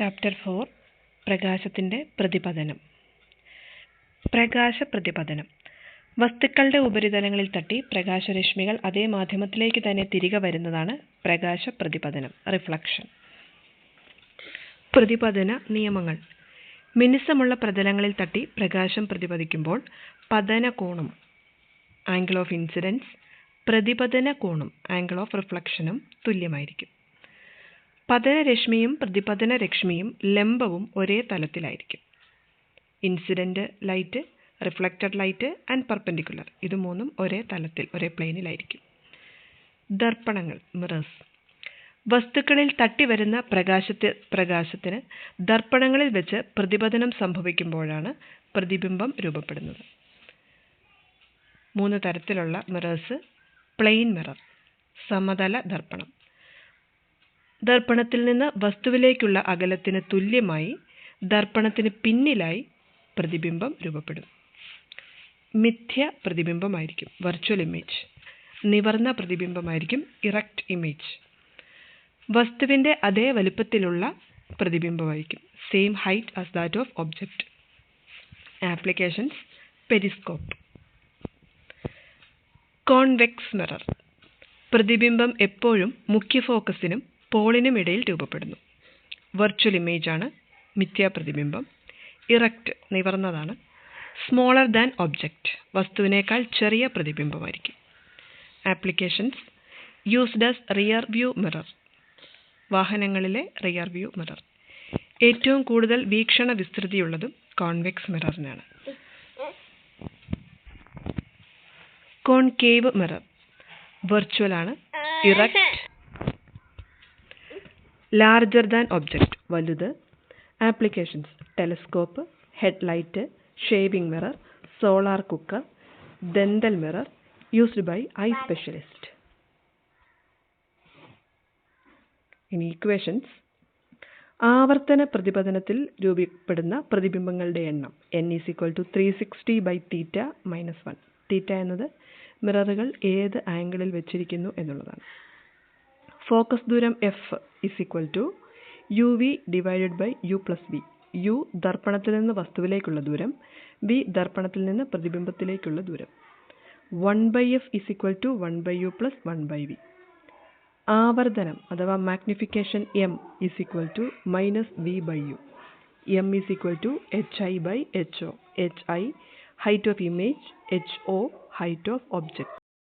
Chapter four പ്രകാശത്തിന്റെ പ്രതിപതനം. പ്രകാശപ്രതിപതനം വസ്തുക്കളുടെ ഉപരിതലങ്ങളിൽ തട്ടി പ്രകാശരശ്മികൾ അതേ മാധ്യമത്തിലേക്ക് തന്നെ തിരികെ വരുന്നതാണ് പ്രകാശ പ്രതിപതനം റിഫ്ലക്ഷൻ പ്രതിപതന നിയമങ്ങൾ. മിനുസമുള്ള പ്രതലങ്ങളിൽ തട്ടി പ്രകാശം പ്രതിപതിക്കുമ്പോൾ പതന കോണും ആംഗിൾ ഓഫ് ഇൻസിഡൻസ് പ്രതിപതന കോണും ആംഗിൾ ഓഫ് റിഫ്ലക്ഷനും തുല്യമായിരിക്കും. പതനരശ്മിയും പ്രതിപതന രശ്മിയും ലംബവും ഒരേ തലത്തിലായിരിക്കും. Incident light reflected light and perpendicular ഇത് മൂന്നും ഒരേ തലത്തിൽ ഒരേ പ്ലെയിനിലായിരിക്കും. ദർപ്പണങ്ങൾ മിറേഴ്സ് വസ്തുക്കളിൽ തട്ടിവരുന്ന പ്രകാശത്തി പ്രകാശത്തിന് ദർപ്പണങ്ങളിൽ വെച്ച് പ്രതിപതനം സംഭവിക്കുമ്പോഴാണ് പ്രതിബിംബം രൂപപ്പെടുന്നത്. മൂന്ന് തരത്തിലുള്ള മിറേഴ്സ് പ്ലെയിൻ മിറർ സമതല ദർപ്പണം. ദർപ്പണത്തിൽ നിന്ന് വസ്തുവിലേക്കുള്ള അകലത്തിന് തുല്യമായി ദർപ്പണത്തിന് പിന്നിലായി പ്രതിബിംബം രൂപപ്പെടും. മിഥ്യ പ്രതിബിംബമായിരിക്കും. വെർച്വൽ ഇമേജ് നിവർന്ന പ്രതിബിംബമായിരിക്കും. ഇറക്റ്റ് ഇമേജ് വസ്തുവിന്റെ അതേ വലുപ്പത്തിലുള്ള പ്രതിബിംബമായിരിക്കും. Same height as that of object applications periscope convex mirror പ്രതിബിംബം എപ്പോഴും മുഖ്യ ഫോക്കസിനും പോളിനും ഇടയിൽ രൂപപ്പെടുന്നു. വെർച്വൽ ഇമേജ് ആണ് മിഥ്യാപ്രതിബിംബം ഇറക്റ്റ് നിവർന്നതാണ്. സ്മോളർ ദാൻ ഒബ്ജക്റ്റ് വസ്തുവിനേക്കാൾ ചെറിയ പ്രതിബിംബമായിരിക്കും. Applications used as rear view mirror വാഹനങ്ങളിലെ rear view mirror ഏറ്റവും കൂടുതൽ വീക്ഷണ വിസ്തൃതിയുള്ളതും കോൺവെക്സ് മിററിനാണ് കോൺകേവ് മിറർ വെർച്വൽ ആണ്. ഇറക്റ്റ് ലാർജർ ദാൻ ഒബ്ജക്റ്റ് വലുത് applications telescope headlight shaving mirror solar cooker dental mirror used by eye specialist ഇനി ഇക്വേഷൻസ് ആവർത്തന പ്രതിപതനത്തിൽ രൂപപ്പെടുന്ന പ്രതിബിംബങ്ങളുടെ എണ്ണം N is equal to three sixty by theta minus one theta എന്നത് മിററുകൾ ഏത് ആംഗിളിൽ വെച്ചിരിക്കുന്നു എന്നുള്ളതാണ്. ഫോക്കസ് ദൂരം F is equal to U V divided by U plus V U ദർപ്പണത്തിൽ നിന്ന് വസ്തുവിലേക്കുള്ള ദൂരം വി ദർപ്പണത്തിൽ നിന്ന് പ്രതിബിംബത്തിലേക്കുള്ള ദൂരം. One by F is equal to one by U plus one by V ആവർത്തനം അഥവാ magnification M is equal to minus V by U M is equal to H I by H O H I height of image H O height of object